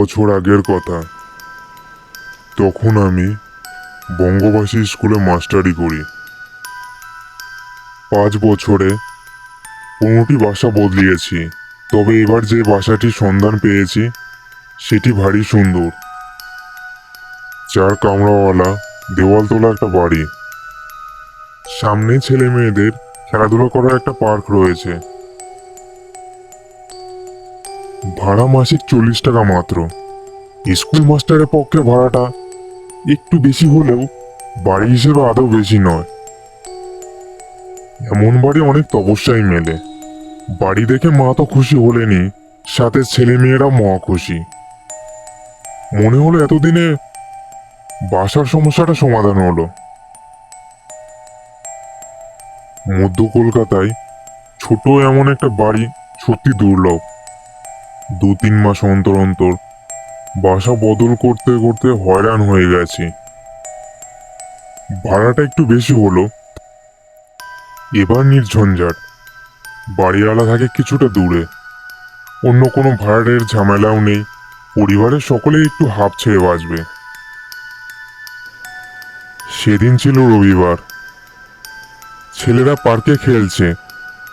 বছর আগের কথা। তখন আমি বঙ্গবাসী স্কুলে মাস্টারি করি। পাঁচ বছরে পনেরোটি বাসা বদলিয়েছি। তবে এবার যে বাসাটির সন্ধান পেয়েছি, সেটি ভারী সুন্দর। চার কামরাওয়ালা, দেওয়াল তোলা একটা বাড়ি। সামনে ছেলে মেয়েদের খেলাধুলা করার একটা পার্ক রয়েছে। ভাড়া মাসিক চল্লিশ টাকা মাত্র। স্কুল মাস্টারের পক্ষে ভাড়াটা একটু বেশি হলেও বাড়ি হিসেবে আদৌ বেশি নয়। এমন বাড়ি অনেক তপস্যাই মেলে। বাড়ি দেখে মা তো খুশি হলেনি, সাথে ছেলে মেয়েরা মহা খুশি। মনে হলো এতদিনে বাসার সমস্যাটা সমাধান হলো। মধ্য কলকাতায় ছোট এমন একটা বাড়ি সত্যি দুর্লভ। দু তিন মাস অন্তর অন্তর বাসা বদল করতে করতে হয়রান হয়ে গেছি। ভাড়াটা একটু বেশি হলো। এবার নির্ঝঞ্ঝাট। বাড়িওয়ালা থাকে কিছুটা দূরে। অন্য কোনো ভাড়াটের ঝামেলাও নেই। পরিবারের সকলে একটু হাফ ছেড়ে বাঁচবে। সেদিন ছিল রবিবার। ছেলেরা পার্কে খেলছে।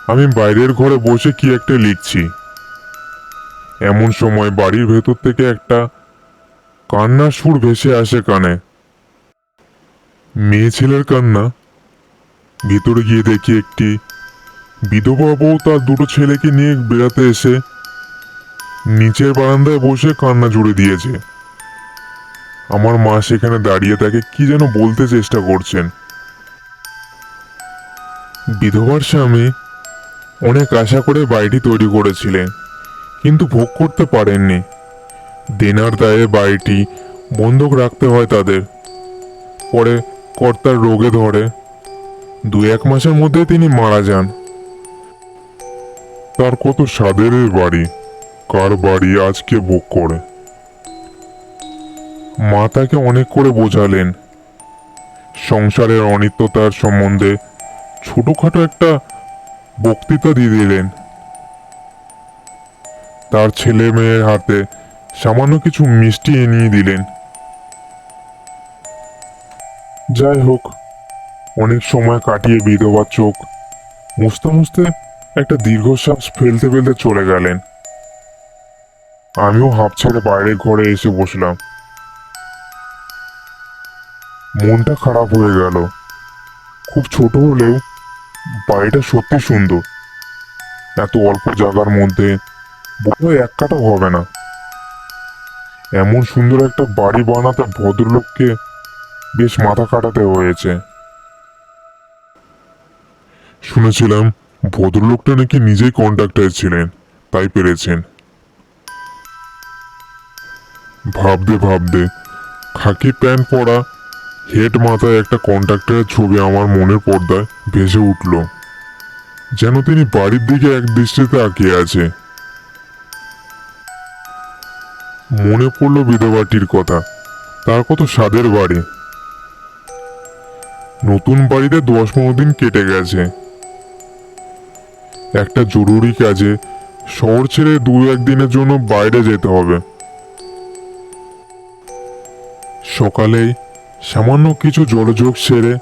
আমি বাইরের ঘরে বসে কি একটা লিখছি। এমন সময় বাড়ির ভেতর থেকে একটা কান্নার সুর ভেসে আসে কানে। মেয়ে ছেলের কান্না। ভিতরে গিয়ে দেখি একটি বিধবা বউ তার দুটো ছেলেকে নিয়ে বেড়াতে এসে নিচের বারান্দায় বসে কান্না জুড়ে দিয়েছে। আমার মা সেখানে দাঁড়িয়ে তাকে কি যেন বলতে চেষ্টা করছেন। বিধবার স্বামী অনেক আশা করে বাড়িটি তৈরি করেছিলেন। কিন্তু ভোগ করতে পারেননি। দেনার দায়ে বাড়িটি বন্ধক রাখতে হয় তাদের। পরে কর্তার রোগে ধরে। দু এক মাসের মধ্যে তিনি মারা যান। তার কত সাদের বাড়ি? কার বাড়ি আজকে ভোগ করে? মা তাকে অনেক করে বোঝালেন। সংসারের অনিত্যতার সম্বন্ধে ছোটখাটো একটা বক্তৃতা দিয়ে দিলেন। তার ছেলে মেয়ের হাতে সামান্য কিছু মিষ্টি এনিয়ে দিলেন। যাই হোক, অনেক সময় কাটিয়ে বিধবার চোখ মুছতে মুছতে একটা দীর্ঘশ্বাস ফেলতে ফেলতে চলে গেলেন। আমিও হাঁপ ছেড়ে বাইরের ঘরে এসে বসলাম। মনটা খারাপ হয়ে গেল। খুব ছোট হলেও বাড়িটা সত্যি সুন্দর। এত অল্প জায়গার মধ্যে বোধহয় এক হবে না। এমন সুন্দর একটা বাড়ি বানাতে ভদ্রলোককে বেশ মাথা কাটাতে হয়েছে। শুনেছিলাম ভদ্রলোকটা নাকি নিজেই কন্ট্রাক্টর ছিলেন, তাই পেরেছেন। ভাবতে ভাবতে খাকি প্যান্ট পরা হেড মাথায় একটা কন্ট্রাক্টরের ছবি আমার মনের পর্দায় ভেসে উঠল। যেন তিনি বাড়ির দিকে এক দৃষ্টিতে তাকিয়ে আছে। মনে পড়ল বিধবাটির কথা। তার কত স্বাদের বাড়ি। নতুন বাড়িতে দশ পনেরো দিন কেটে গেছে। একটা জরুরি কাজে শহর ছেড়ে দু একদিনের জন্য বাইরে যেতে হবে। সকালেই সামান্য কিছু জলযোগ সেরে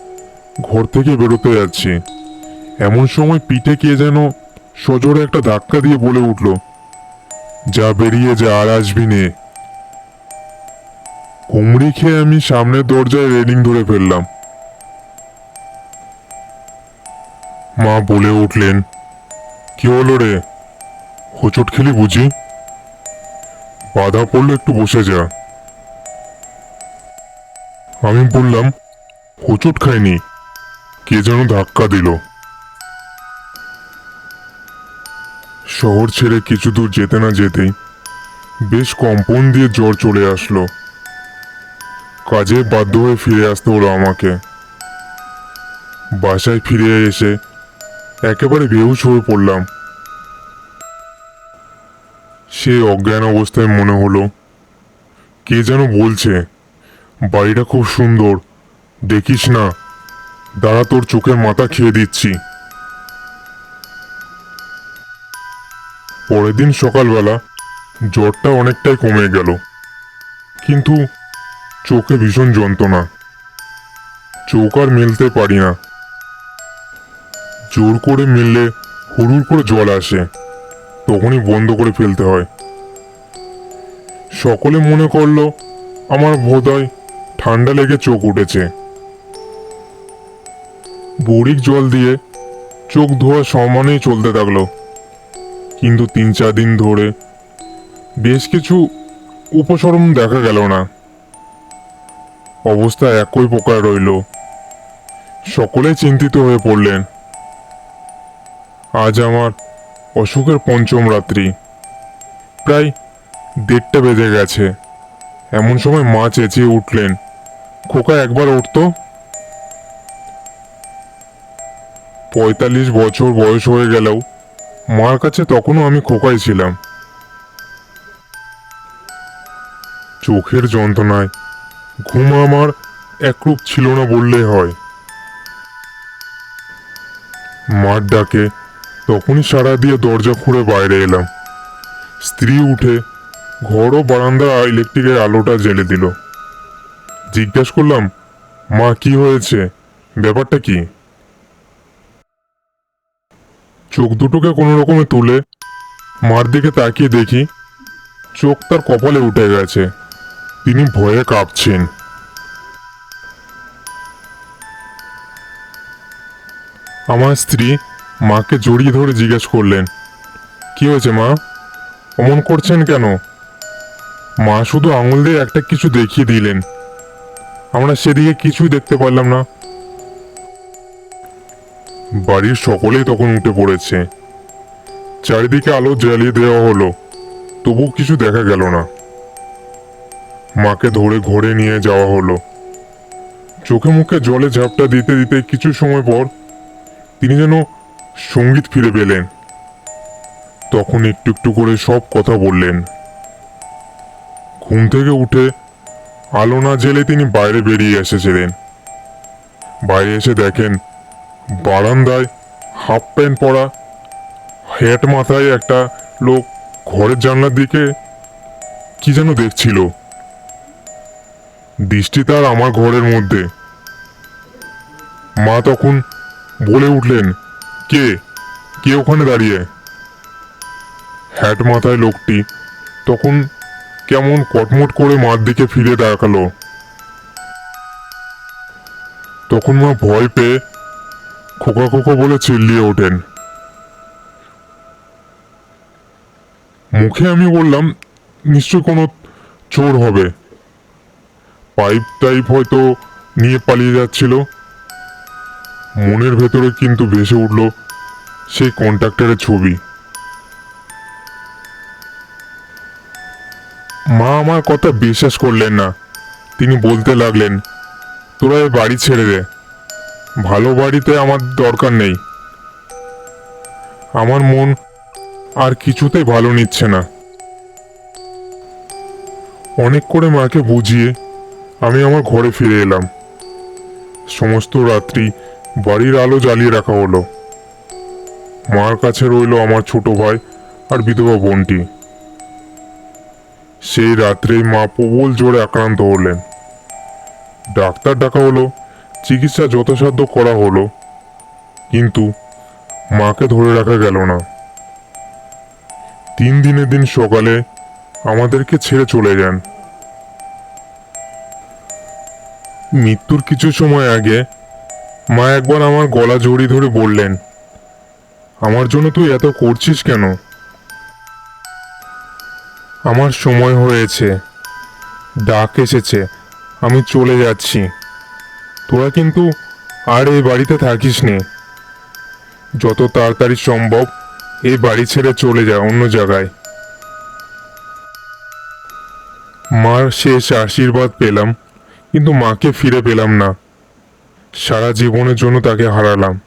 ঘর থেকে বেরোতে যাচ্ছি। এমন সময় পিঠে কে যেন সজোরে একটা ধাক্কা দিয়ে বলে উঠল যা বেরিয়ে যা আর আসবি নে। কুমড়ি খেয়ে আমি সামনের দরজায় রেলিং ধরে ফেললাম। মা বলে উঠলেন, কি হলো রে? হোঁচট খেলি বুঝি? বাধা পড়ল একটু বসে যা। আমি বললাম, হোঁচট খাইনি। কে যেন ধাক্কা দিল। শহর ছেড়ে কিছু দূর যেতে না যেতেই বেশ কম্পন দিয়ে জ্বর চলে আসলো। কাজে বাধ্য হয়ে ফিরে আসতে হলো আমাকে। বাসায় ফিরে এসে একেবারে বেহুশ হয়ে পড়লাম। সে অজ্ঞান অবস্থায় মনে হলো, কে যেন বলছে, বাড়িটা খুব সুন্দর, দেখিস না, দাঁড়া তোর চোখের মাথা খেয়ে দিচ্ছি। পরের দিন সকালবেলা জ্বরটা অনেকটাই কমে গেল। কিন্তু চোখে ভীষণ যন্ত্রণা। চোখ আর মেলতে পারি না। জোর করে মিললে হুড়ুর করে জল আসে, তখনই বন্ধ করে ফেলতে হয়। সকলে মনে করল আমার বোধহয় ঠান্ডা লেগে চোখ উঠেছে। বড়িক জল দিয়ে চোখ ধোয়া সমানেই চলতে থাকল। কিন্তু তিন চার দিন ধরে বেশ কিছু উপসর্ম দেখা গেল না। অবস্থা একই প্রকার রইল। সকলে চিন্তিত হয়ে পড়লেন। আজ আমার অসুখের পঞ্চম রাত্রি। প্রায় দেড়টা বেজে গেছে। এমন সময় মা চেঁচিয়ে উঠলেন, খোকা একবার উঠতো পঁয়তাল্লিশ বছর বয়স হয়ে গেলেও মার কাছে তখনও আমি খোকাই ছিলাম। চোখের যন্ত্রণায় ঘুম আমার একরূপ ছিল না বললেই হয়। মার ডাকে তখনই সারা দিয়ে দরজা খুঁড়ে বাইরে এলাম। স্ত্রী উঠে ঘর ও বারান্দা ইলেকট্রিকের আলোটা জ্বেলে দিল। জিজ্ঞাসা করলাম, মা, কি হয়েছে? ব্যাপারটা কি? চোখ দুটোকে কোনো রকমে তুলে মার দিকে তাকিয়ে দেখি চোখ তার কপালে উঠে গেছে। তিনি ভয়ে কাঁপছেন। আমার স্ত্রী মাকে জড়িয়ে ধরে জিজ্ঞেস করলেন, কি হয়েছে মা? অমন করছেন কেন? মা শুধু আঙুল দিয়ে একটা কিছু দেখিয়ে দিলেন। আমরা সেদিকে কিছুই দেখতে পারলাম না। বাড়ির সকলেই তখন উঠে পড়েছে। চারিদিকে আলো জ্বালিয়ে দেওয়া হলো তবু কিছু দেখা গেল না। মাকে ধরে ঘরে নিয়ে যাওয়া হলো। চোখে মুখে জলে ঝাপটা দিতে দিতে কিছু সময় পর তিনি যেন সংগীত ফিরে পেলেন। তখন একটু একটু করে সব কথা বললেন। ঘুম থেকে উঠে আলো না জেলে তিনি বাইরে বেরিয়ে এসেছিলেন। বাইরে এসে দেখেন বারান্দায় হাফ প্যান্ট পরা হ্যাট মাথায় একটা লোক ঘরের জানলার দিকে কি যেন দেখছিল। দৃষ্টি তার আমার ঘরের মধ্যে। মা তখন বলে উঠলেন, কে? কে ওখানে দাঁড়িয়ে? হ্যাট মাথায় লোকটি তখন কেমন কটমট করে মার দিকে ফিরে তাকালো। তখন মা ভয় পেয়ে খোকা খোকা বলে চিল্লিয়ে ওঠেন। মুখে আমি বললাম, নিশ্চয় কোনো চোর হবে। পাইপ টাইপ হয়তো নিয়ে পালিয়ে যাচ্ছিল। মনের ভেতরে কিন্তু ভেসে উঠল সেই কন্ট্রাক্টরের ছবি। মা আমার কথা বিশ্বাস করলেন না। তিনি বলতে লাগলেন, তোরা বাড়ি ছেড়ে দে। ভালো বাড়িতে আমার দরকার নেই। আমার মন আর কিছুতেই ভালো নিচ্ছে না। অনেক করে মাকে বুঝিয়ে আমি আমার ঘরে ফিরে এলাম। সমস্ত রাত্রি বাড়ির আলো জ্বালিয়ে রাখা হলো। মার কাছে রইল আমার ছোট ভাই আর বিধবা বোনটি। সেই রাত্রেই মা প্রবল জোরে আক্রান্ত হলেন। ডাক্তার ডাকা হলো চিকিৎসা যথাসাধ্য করা হলো, কিন্তু মাকে ধরে রাখা গেল না। তিন দিনের দিন সকালে আমাদেরকে ছেড়ে চলে যান। মৃত্যুর কিছু সময় আগে মা একবার আমার গলা জড়িয়ে ধরে বললেন, আমার জন্য তুই এত করছিস কেন? আমার সময় হয়েছে। ডাক এসেছে। আমি চলে যাচ্ছি। তোরা কিন্তু আর এই বাড়িতে থাকিস নে। যত তাড়াতাড়ি সম্ভব এই বাড়ি ছেড়ে চলে যা অন্য জায়গায়। মার শেষ আশীর্বাদ পেলাম, কিন্তু মাকে ফিরে পেলাম না। সারা জীবনের জন্য তাকে হারালাম।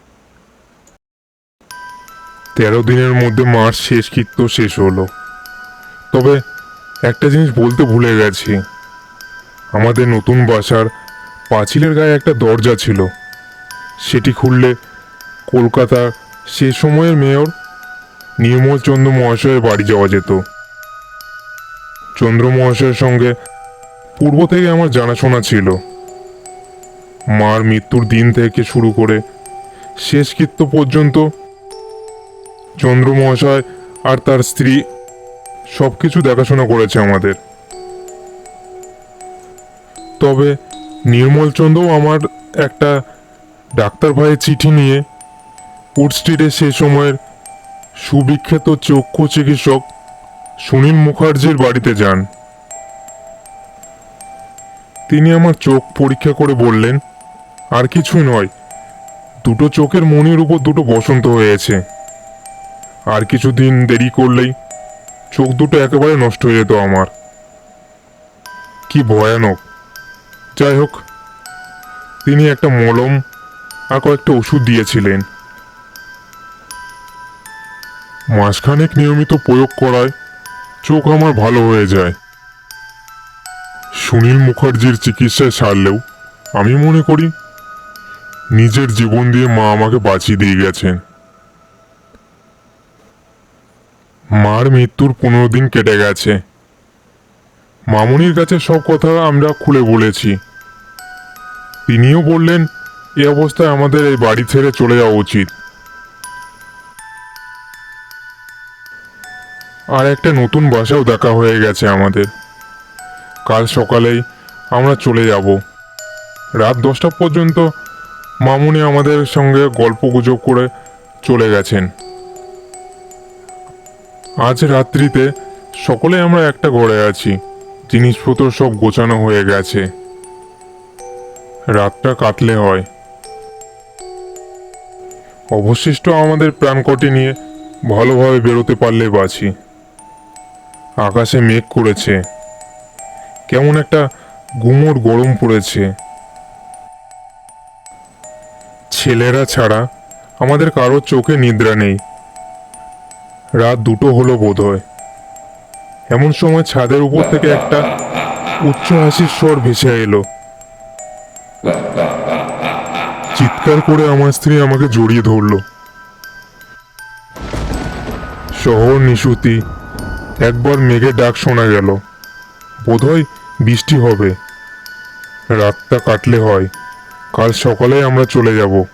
তেরো দিনের মধ্যে মার শেষ কৃত্য শেষ হলো। তবে একটা জিনিস বলতে ভুলে গেছি। আমাদের নতুন বাসার পাঁচিলের গায়ে একটা দরজা ছিল। সেটি খুললে কলকাতা সে সময়ের মেয়র নির্মল চন্দ্র মহাশয়ের বাড়ি যাওয়া যেত। চন্দ্র মহাশয়ের সঙ্গে পূর্ব থেকে আমার জানাশোনা ছিল। মার মৃত্যুর দিন থেকে শুরু করে শেষকৃত্য পর্যন্ত চন্দ্র মহাশয় আর তার স্ত্রী সব কিছু দেখাশোনা করেছে আমাদের। তবে নির্মলচন্দ্রও আমার একটা ডাক্তার ভাইয়ের চিঠি নিয়ে উড স্ট্রিটে সে সময়ের সুবিখ্যাত চক্ষু চিকিৎসক সুনীল মুখার্জির বাড়িতে যান। তিনি আমার চোখ পরীক্ষা করে বললেন, আর কিছুই নয়, দুটো চোখের মনির উপর দুটো বসন্ত হয়েছে। আর কিছুদিন দেরি করলেই চোখ দুটো একেবারে নষ্ট হয়ে যেত আমার। কি ভয়ানক। যাই হোক তিনি একটা মলম আর কয়েকটা ওষুধ দিয়েছিলেন। মাসখানেক নিয়মিত প্রয়োগ করায় চোখ আমার ভালো হয়ে যায়। সুনীল মুখার্জির চিকিৎসায় সারলেও আমি মনে করি নিজের জীবন দিয়ে মা আমাকে বাঁচিয়ে দিয়ে গেছেন। মার মৃত্যুর পনেরো দিন কেটে গেছে। মামুনির কাছে সব কথা আমরা খুলে বলেছি। তিনিও বললেন, এ অবস্থায় আমাদের এই বাড়ি ছেড়ে চলে যাওয়া উচিত। আর একটা নতুন বাসাও দেখা হয়ে গেছে আমাদের। কাল সকালেই আমরা চলে যাব। রাত দশটা পর্যন্ত মামুনি আমাদের সঙ্গে গল্প গুজব করে চলে গেছেন। আজ রাত্রিতে সকলে আমরা একটা ঘরে আছি। জিনিসপত্র সব গোছানো হয়ে গেছে। রাতটা কাটলে হয়। অবশিষ্ট আমাদের প্রাণকটি নিয়ে ভালোভাবে বেরোতে পারলে বাঁচি। আকাশে মেঘ করেছে। কেমন একটা গুমোট গরম পড়েছে। ছেলেরা ছাড়া আমাদের কারোর চোখে নিদ্রা নেই। রাত দুটো হলো বোধ হয় এমন সময় ছাদের উপর থেকে একটা উচ্চ হাসির স্বর ভেসে এলো। চিৎকার করে আমার স্ত্রী আমাকে জড়িয়ে ধরল। শহর নিশুতি। একবার মেঘে ডাক শোনা গেল। বোধহয় বৃষ্টি হবে। রাতটা কাটলে হয়। কাল সকালে আমরা চলে যাব।